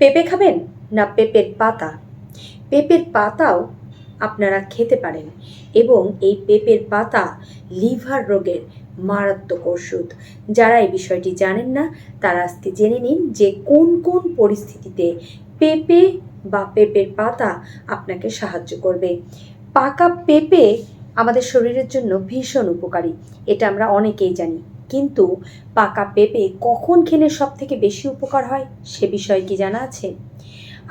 পেঁপে খাবেন না পেঁপের পাতা? পেঁপের পাতাও আপনারা খেতে পারেন এবং এই পেঁপের পাতা লিভার রোগের মারাত্মক ওষুধ। যারা এই বিষয়টি জানেন না, তারা আজকে জেনে নিন যে কোন কোন পরিস্থিতিতে পেঁপে বা পেঁপের পাতা আপনাকে সাহায্য করবে। পাকা পেঁপে আমাদের শরীরের জন্য ভীষণ উপকারী, এটা আমরা অনেকেই জানি। কিন্তু পাকা পেঁপে কখন খেলে সব থেকে বেশি উপকার হয় সে বিষয়ে কি জানা আছে?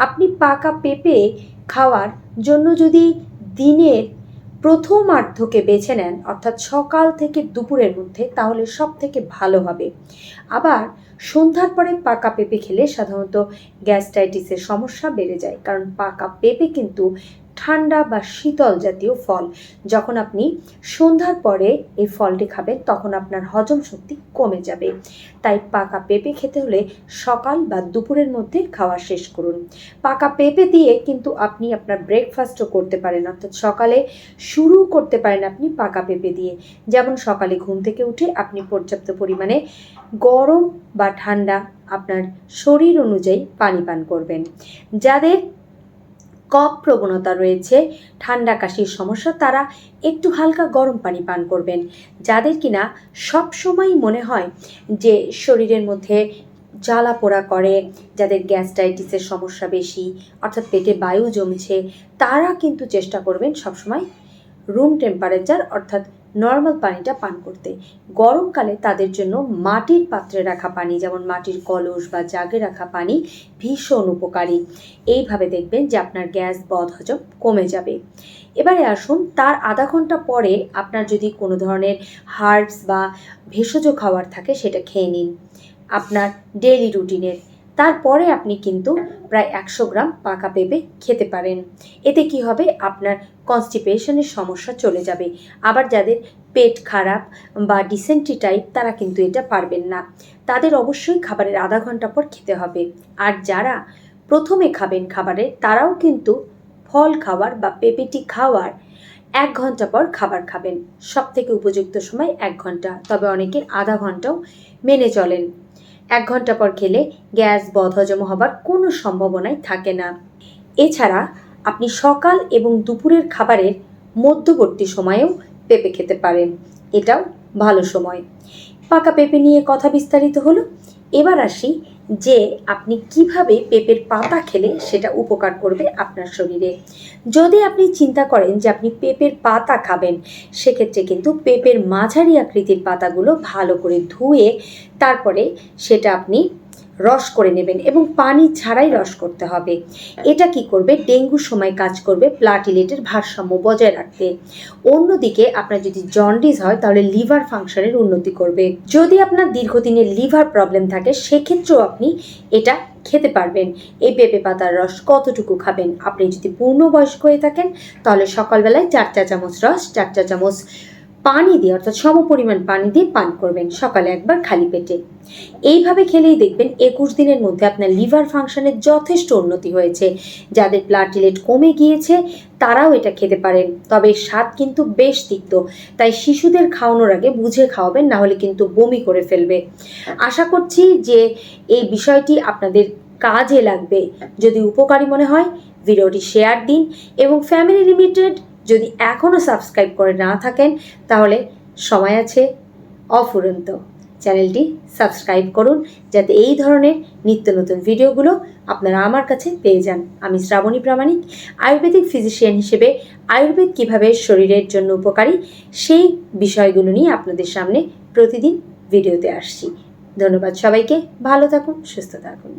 আপনি পাকা পেঁপে খাওয়ার জন্য যদি দিনের প্রথমার্ধকে বেছে নেন, অর্থাৎ সকাল থেকে দুপুরের মধ্যে, তাহলে সব থেকে ভালো হবে। আবার সন্ধ্যার পরে পাকা পেঁপে খেলে সাধারণত গ্যাস্ট্রাইটিসের সমস্যা বেড়ে যায়, কারণ পাকা পেঁপে কিন্তু ঠান্ডা বা শীতল জাতীয় ফল। যখন আপনি সন্ধ্যার পরে এই ফলটি খাবেন, তখন আপনার হজম শক্তি কমে যাবে। তাই পাকা পেঁপে খেতে হলে সকাল বা দুপুরের মধ্যে খাওয়া শেষ করুন। পাকা পেঁপে দিয়ে কিন্তু আপনি আপনার ব্রেকফাস্টও করতে পারেন, অর্থাৎ সকালে শুরু করতে পারেন আপনি পাকা পেঁপে দিয়ে। যেমন সকালে ঘুম থেকে উঠে আপনি পর্যাপ্ত পরিমাণে গরম বা ঠান্ডা আপনার শরীর অনুযায়ী পানি পান করবেন। যাদের কফ প্রবণতা রয়েছে, ঠান্ডা কাশির সমস্যা তারা একটু হালকা গরম পানি পান করবেন। যাদের কিনা সব সময় মনে হয় যে শরীরের মধ্যে জ্বালা পোড়া করে, যাদের গ্যাস্ট্রাইটিসের সমস্যা বেশি, অর্থাৎ পেটে বায়ু জমছে, তারা কিন্তু চেষ্টা করবেন সবসময় রুম টেম্পারেচার, অর্থাৎ নর্মাল পানিটা পান করতে। গরমকালে তাদের জন্য মাটির পাত্রে রাখা পানি, যেমন মাটির কলস বা জাগে রাখা পানি, ভীষণ উপকারী। এইভাবে দেখবেন যে আপনার গ্যাস বদহজম কমে যাবে। এবারে আসুন, তার আধা ঘণ্টা পরে আপনার যদি কোনো ধরনের হার্বস বা ভেষজ খাবার থাকে, সেটা খেয়ে নিন। আপনার ডেইলি রুটিনের তারপরে আপনি কিন্তু প্রায় একশো গ্রাম পাকা পেঁপে খেতে পারেন। এতে কি হবে? আপনার কনস্টিপেশনের সমস্যা চলে যাবে। আবার যাদের পেট খারাপ বা ডিসেন্ট্রি টাইপ তারা কিন্তু এটা পারবেন না। তাদের অবশ্যই খাবারের আধা ঘণ্টা পর খেতে হবে। আর যারা প্রথমে খাবেন খাবারে, তারাও কিন্তু ফল খাওয়ার বা পেঁপেটি খাওয়ার এক ঘণ্টা পর খাবার খাবেন। সব থেকে উপযুক্ত সময় এক ঘণ্টা। তবে অনেকের আধা ঘন্টাও মেনে চলেন। এক ঘণ্টা পর খেলে গ্যাস বদহজম হবার কোনো সম্ভাবনাই থাকে না। এছাড়া আপনি সকাল এবং দুপুরের খাবারের মধ্যবর্তী সময়েও পেঁপে খেতে পারেন। এটাও ভালো সময়। পাকা পেঁপে নিয়ে কথা বিস্তারিত হলো। এবার আসি যে আপনি কীভাবে পেঁপের পাতা খেলে সেটা উপকার করবে আপনার শরীরে। যদি আপনি চিন্তা করেন যে আপনি পেঁপের পাতা খাবেন, সেক্ষেত্রে কিন্তু পেঁপের মাঝারি আকৃতির পাতাগুলো ভালো করে ধুয়ে তারপরে সেটা আপনি রস করে নেবেন এবং পানি ছাড়াই রস করতে হবে। এটা কি করবে? ডেঙ্গুর সময় কাজ করবে প্লাটিলেটের ভারসাম্য বজায় রাখতে। অন্যদিকে আপনার যদি জন্ডিস হয়, তাহলে লিভার ফাংশনের উন্নতি করবে। যদি আপনার দীর্ঘদিনের লিভার প্রবলেম থাকে, সেক্ষেত্রেও আপনি এটা খেতে পারবেন। এই পেঁপে পাতার রস কতটুকু খাবেন? আপনি যদি পূর্ণবয়স্ক হয়ে থাকেন, তাহলে সকালবেলায় চার চা চামচ রস, চার চা চামচ পানি দিয়ে, অর্থাৎ সম পরিমাণ পানি দিয়ে পান করবেন সকালে একবার খালি পেটে। এইভাবে খেলেই দেখবেন একুশ দিনের মধ্যে আপনার লিভার ফাংশনের যথেষ্ট উন্নতি হয়েছে। যাদের প্লাটিলেট কমে গিয়েছে, তারাও এটা খেতে পারেন। তবে স্বাদ কিন্তু বেশ তিক্ত, তাই শিশুদের খাওয়ানোর আগে বুঝে খাওয়াবেন, না হলে কিন্তু বমি করে ফেলবে। আশা করছি যে এই বিষয়টি আপনাদের কাজে লাগবে। যদি উপকারী মনে হয়, ভিডিওটি শেয়ার দিন এবং ফ্যামিলি লিমিটেড যদি এখনও সাবস্ক্রাইব করে না থাকেন, তাহলে সময় আছে অফুরন্ত। চ্যানেলটি সাবস্ক্রাইব করুন, যাতে এই ধরনের নিত্য নতুন ভিডিওগুলো আপনারা আমার কাছে পেয়ে যান। আমি শ্রাবণী প্রামাণিক, আয়ুর্বেদিক ফিজিশিয়ান হিসেবে আয়ুর্বেদ কীভাবে শরীরের জন্য উপকারী, সেই বিষয়গুলো নিয়ে আপনাদের সামনে প্রতিদিন ভিডিওতে আসছি। ধন্যবাদ সবাইকে, ভালো থাকুন, সুস্থ থাকুন।